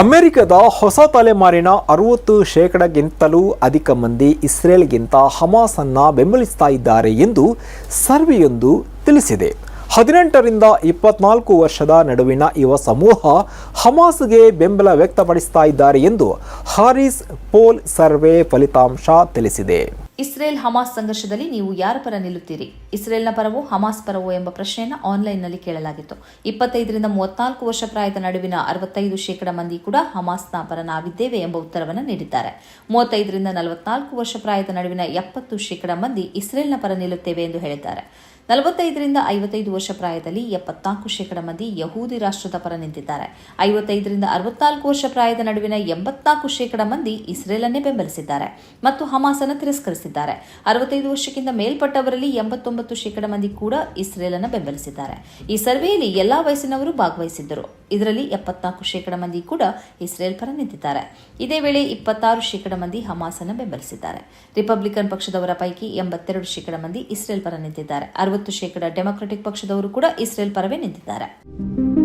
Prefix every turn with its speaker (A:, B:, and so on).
A: ಅಮೆರಿಕದ ಹೊಸ ತಲೆಮಾರಿನ ಅರವತ್ತು ಶೇಕಡಗಿಂತಲೂ ಅಧಿಕ ಮಂದಿ ಇಸ್ರೇಲ್ಗಿಂತ ಹಮಾಸನ್ನು ಬೆಂಬಲಿಸ್ತಾ ಇದ್ದಾರೆ ಎಂದು ಸರ್ವೆಯೊಂದು ತಿಳಿಸಿದೆ. ಹದಿನೆಂಟರಿಂದ ಇಪ್ಪತ್ನಾಲ್ಕು ವರ್ಷದ ನಡುವಿನ ಯುವ ಸಮೂಹ ಹಮಾಸ್ಗೆ ಬೆಂಬಲ ವ್ಯಕ್ತಪಡಿಸ್ತಾ ಇದ್ದಾರೆ ಎಂದು ಹಾರಿಸ್ ಪೋಲ್ ಸರ್ವೆ ಫಲಿತಾಂಶ ತಿಳಿಸಿದೆ.
B: ಇಸ್ರೇಲ್ ಹಮಾಸ್ ಸಂಘರ್ಷದಲ್ಲಿ ನೀವು ಯಾರ ಪರ ನಿಲ್ಲುತ್ತೀರಿ? ಇಸ್ರೇಲ್ನ ಪರವೋ, ಹಮಾಸ್ ಪರವೋ ಎಂಬ ಪ್ರಶ್ನೆಯನ್ನು ಆನ್ಲೈನ್ನಲ್ಲಿ ಕೇಳಲಾಗಿತ್ತು. ಇಪ್ಪತ್ತೈದರಿಂದ ಮೂವತ್ನಾಲ್ಕು ವರ್ಷ ಪ್ರಾಯದ ನಡುವಿನ ಅರವತ್ತೈದು ಶೇಕಡ ಮಂದಿ ಕೂಡ ಹಮಾಸ್ನ ಪರ ನಾವಿದ್ದೇವೆ ಎಂಬ ಉತ್ತರವನ್ನು ನೀಡಿದ್ದಾರೆ. ಮೂವತ್ತೈದರಿಂದ ನಲವತ್ನಾಲ್ಕು ವರ್ಷ ಪ್ರಾಯದ ನಡುವಿನ ಎಪ್ಪತ್ತು ಶೇಕಡ ಮಂದಿ ಇಸ್ರೇಲ್ನ ಪರ ನಿಲ್ಲುತ್ತೇವೆ ಎಂದು ಹೇಳಿದ್ದಾರೆ. ನಲವತ್ತೈದರಿಂದ ಐವತ್ತೈದು ವರ್ಷ ಪ್ರಾಯದಲ್ಲಿ ಎಪ್ಪತ್ನಾಲ್ಕು ಶೇಕಡ ಮಂದಿ ಯಹೂದಿ ರಾಷ್ಟ್ರದ ಪರ ನಿಂತಿದ್ದಾರೆ. ಐವತ್ತೈದರಿಂದ ಅರವತ್ನಾಲ್ಕು ವರ್ಷ ಪ್ರಾಯದ ನಡುವಿನ ಎಂಬತ್ನಾಲ್ಕು ಶೇಕಡ ಮಂದಿ ಇಸ್ರೇಲನ್ನೇ ಬೆಂಬಲಿಸಿದ್ದಾರೆ ಮತ್ತು ಹಮಾಸನ್ನು ತಿರಸ್ಕರಿಸಿದ್ದಾರೆ. ಅರವತ್ತೈದು ವರ್ಷಕ್ಕಿಂತ ಮೇಲ್ಪಟ್ಟವರಲ್ಲಿ ಎಂಬತ್ತೊಂಬತ್ತು ಶೇಕಡ ಮಂದಿ ಕೂಡ ಇಸ್ರೇಲನ್ನು ಬೆಂಬಲಿಸಿದ್ದಾರೆ. ಈ ಸರ್ವೆಯಲ್ಲಿ ಎಲ್ಲಾ ವಯಸ್ಸಿನವರು ಭಾಗವಹಿಸಿದ್ದರು. ಇದರಲ್ಲಿ ಎಪ್ಪತ್ನಾಲ್ಕು ಶೇಕಡ ಮಂದಿ ಕೂಡ ಇಸ್ರೇಲ್ ಪರ ನಿಂತಿದ್ದಾರೆ. ಇದೇ ವೇಳೆ ಇಪ್ಪತ್ತಾರು ಶೇಕಡ ಮಂದಿ ಹಮಾಸನ್ನು ಬೆಂಬಲಿಸಿದ್ದಾರೆ. ರಿಪಬ್ಲಿಕನ್ ಪಕ್ಷದವರ ಪೈಕಿ ಎಂಬತ್ತೆರಡು ಶೇಕಡ ಮಂದಿ ಇಸ್ರೇಲ್ ಪರ ನಿಂತಿದ್ದಾರೆ. ಅರವತ್ತು ಶೇಕಡ ಡೆಮಾಕ್ರೆಟಿಕ್ ಪಕ್ಷದವರು ಕೂಡ ಇಸ್ರೇಲ್ ಪರವೇ ನಿಂತಿದ್ದಾರೆ.